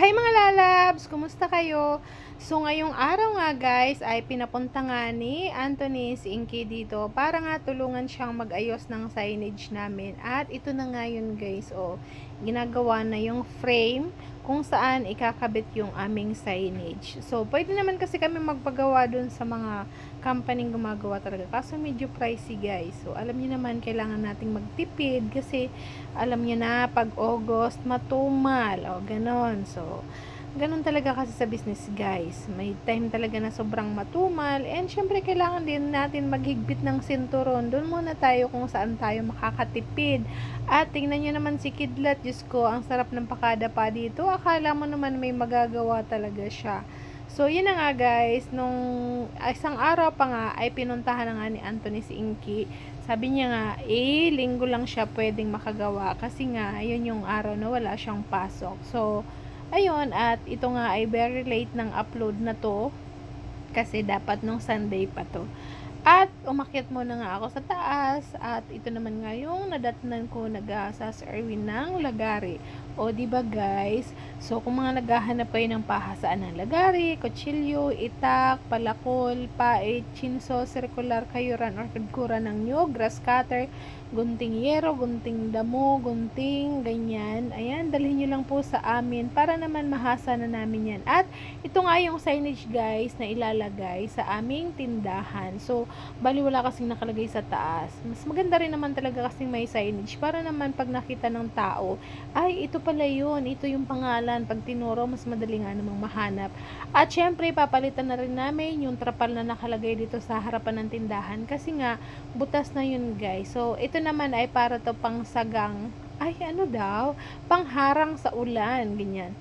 Hi mga lalabs! Kumusta kayo? So ngayong araw nga guys ay pinapunta nga ni Anthony si Inky dito para nga tulungan siyang mag-ayos ng signage namin. At ito na nga yun guys. O, ginagawa na yung frame kung saan ikakabit yung aming signage. So pwede naman kasi kami magpagawa dun sa mga company gumagawa talaga. Kaso medyo pricey guys. So alam niyo naman kailangan nating magtipid kasi alam niyo na pag August matumal. O ganon. So ganun talaga kasi sa business guys. May time talaga na sobrang matumal and syempre kailangan din natin maghigpit ng sinturon. Doon muna tayo kung saan tayo makakatipid. At tingnan nyo naman si Kidlat, Diyos ko, ang sarap ng pakada pa dito. Akala mo naman may magagawa talaga siya. So, yun na nga guys, nung isang araw pa nga ay pinuntahan na nga ni Anthony si Inky. Sabi niya nga, eh, linggo lang siya pwedeng makagawa kasi nga, yun yung araw na wala siyang pasok. So, ayun, at ito nga ay very late ng upload na to kasi dapat nung Sunday pa to. At umakyat muna nga ako sa taas at ito naman nga yung nadatnan ko nag sa Erwin ng Lagari. O di ba guys? So kung mga naghahanap kayo ng pahasaan ng Lagari, kutsilyo, itak, palakol, pait, chinso, circular, kayuran or kudkuran ng nyog, grass cutter, gunting yero, gunting damo, gunting, ganyan. Ayan, dalhin nyo lang po sa amin para naman mahasa na namin yan. At ito nga yung signage guys na ilalagay sa aming tindahan. So, bali wala kasing nakalagay sa taas. Mas maganda rin naman talaga kasing may signage para naman pag nakita ng tao, ay ito pala yun, ito yung pangalan. Pag tinuro, mas madali nga namang mahanap. At syempre, papalitan na rin namin yung trapal na nakalagay dito sa harapan ng tindahan kasi nga, butas na yun guys. So, ito naman ay para to pang sagang, ay ano daw, pangharang sa ulan, ganyan.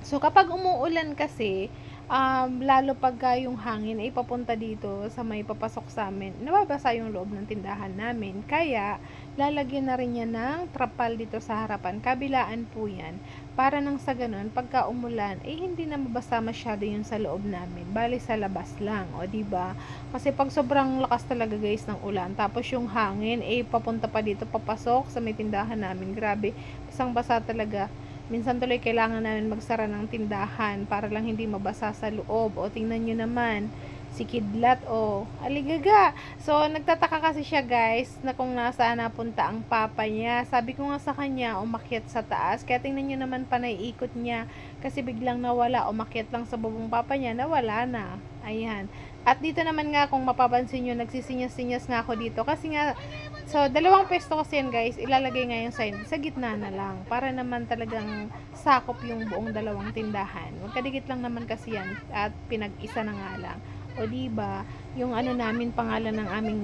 So, kapag umuulan kasi, um, lalo pagka yung hangin ay papunta dito sa may papasok sa amin, nababasa yung loob ng tindahan namin. Kaya, lalagyan na rin niya ng trapal dito sa harapan. Kabilaan po yan. Para nang sa ganun, pagka umulan, eh hindi na mabasa masyado yun sa loob namin. Bali sa labas lang, o ba? Kasi pag sobrang lakas talaga guys ng ulan, tapos yung hangin, eh papunta pa dito, papasok sa may tindahan namin. Grabe, basang basa talaga. Minsan tuloy kailangan namin magsara ng tindahan para lang hindi mabasa sa loob. O tingnan nyo naman, si Kidlat o aligaga. So, nagtataka kasi siya guys na kung nasaan napunta ang papa niya. Sabi ko nga sa kanya, umakyat sa taas. Kaya tingnan nyo naman panay ikot niya. Kasi biglang nawala, umakyat lang sa bubong papa niya, nawala na. Ayan. At dito naman nga kung mapapansin nyo, nagsisinyas-sinyas nga ako dito. Kasi nga, so dalawang pwesto kasi yan guys, ilalagay nga yung sign sa gitna na lang. Para naman talagang sakop yung buong dalawang tindahan. Magkadikit lang naman kasi yan at pinag-isa na nga lang. O di ba, yung ano namin pangalan ng aming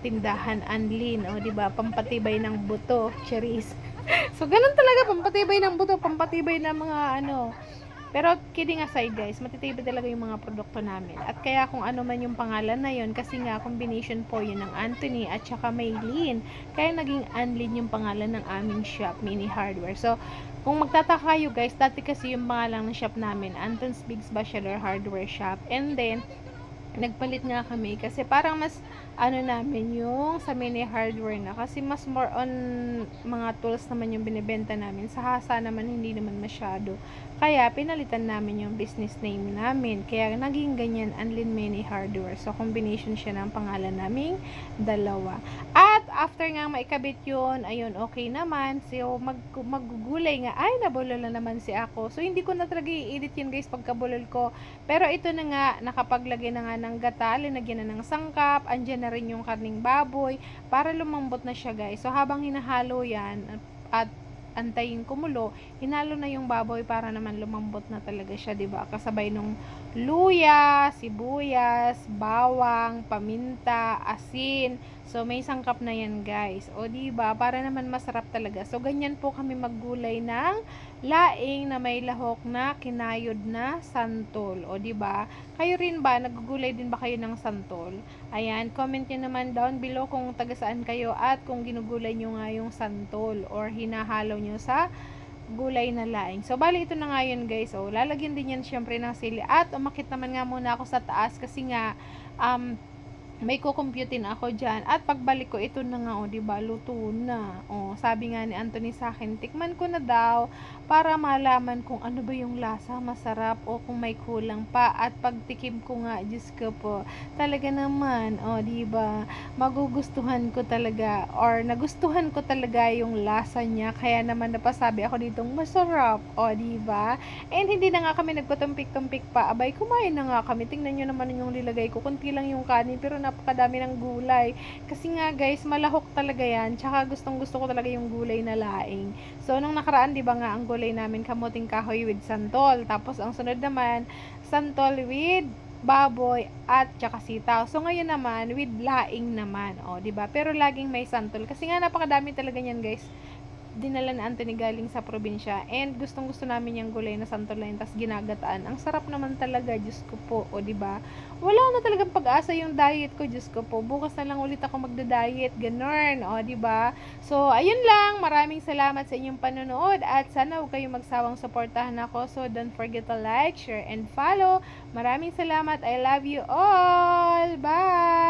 tindahan Anlin, o di ba, pampatibay ng buto, cherries. so ganun talaga pampatibay ng buto, pampatibay ng mga ano. Pero kidding aside guys, matitibay talaga yung mga produkto namin. At kaya kung ano man yung pangalan na yun, kasi nga combination po yun ng Anthony at saka Maylene. Kaya naging Anlin yung pangalan ng aming shop, Mini Hardware. So, kung magtataka kayo guys, dati kasi yung pangalan ng shop namin, Anton's Biggs Bachelor Hardware Shop. And then, nagpalit nga kami kasi parang mas ano namin yung sa mini hardware na. Kasi mas more on mga tools naman yung binibenta namin. Sa hasa naman hindi naman masyado. Kaya pinalitan namin yung business name namin. Kaya naging ganyan Anlin Mini Hardware. So combination siya ng pangalan naming dalawa. at after nga maikabit yun ayun okay naman. So mag, magugulay nga ay nabulol na naman si ako. So hindi ko na talaga i-edit yun guys pagkabulol ko. Pero ito na nga nakapaglagay na nga ng gata linagyan na ng sangkap andyan na rin yung karning baboy para lumambot na siya guys. So habang hinahalo yan at antayin kumulo, hinalo na yung baboy para naman lumambot na talaga siya, 'di ba? Kasabay nung luya, sibuyas, bawang, paminta, asin. So may sangkap na 'yan, guys. O 'di ba? Para naman masarap talaga. So ganyan po kami maggulay ng laing na may lahok na kinayod na santol. O, di ba? Kayo rin ba? Nagugulay din ba kayo ng santol? Ayan, comment nyo naman down below kung taga saan kayo at kung ginugulay nyo nga yung santol or hinahalo nyo sa gulay na laing. So, bali ito na nga yun guys. So, lalagyan din yan syempre ng sili. At umakit naman nga muna ako sa taas kasi nga, um, may kukumputin ako dyan. At pagbalik ko, ito na nga, o, di ba luto na. O, sabi nga ni Anthony sa akin, tikman ko na daw para malaman kung ano ba yung lasa, masarap o kung may kulang pa. At pagtikim ko nga, Diyos ko po, talaga naman, o, di ba magugustuhan ko talaga or nagustuhan ko talaga yung lasa niya. Kaya naman napasabi ako ditong masarap, o, di ba And hindi na nga kami nagpatumpik-tumpik pa. Abay, kumain na nga kami. Tingnan nyo naman yung nilagay ko. Kunti lang yung kanin, pero napakadami ng gulay. Kasi nga guys, malahok talaga yan. Tsaka gustong gusto ko talaga yung gulay na laing. So, nung nakaraan, di ba nga, ang gulay namin, kamuting kahoy with santol. Tapos, ang sunod naman, santol with baboy at tsaka sitaw. So ngayon naman with laing naman, oh, 'di ba? Pero laging may santol kasi nga napakadami talaga niyan, guys dinala ni Anthony galing sa probinsya. And gustong gusto namin yung gulay na santolain tas ginagataan. Ang sarap naman talaga, Diyos ko po. O, di ba Wala na talagang pag-asa yung diet ko, Diyos ko po. Bukas na lang ulit ako magda-diet. Ganon. O, di ba So, ayun lang. Maraming salamat sa inyong panonood. At sana huwag kayong magsawang suportahan ako. So, don't forget to like, share, and follow. Maraming salamat. I love you all. Bye!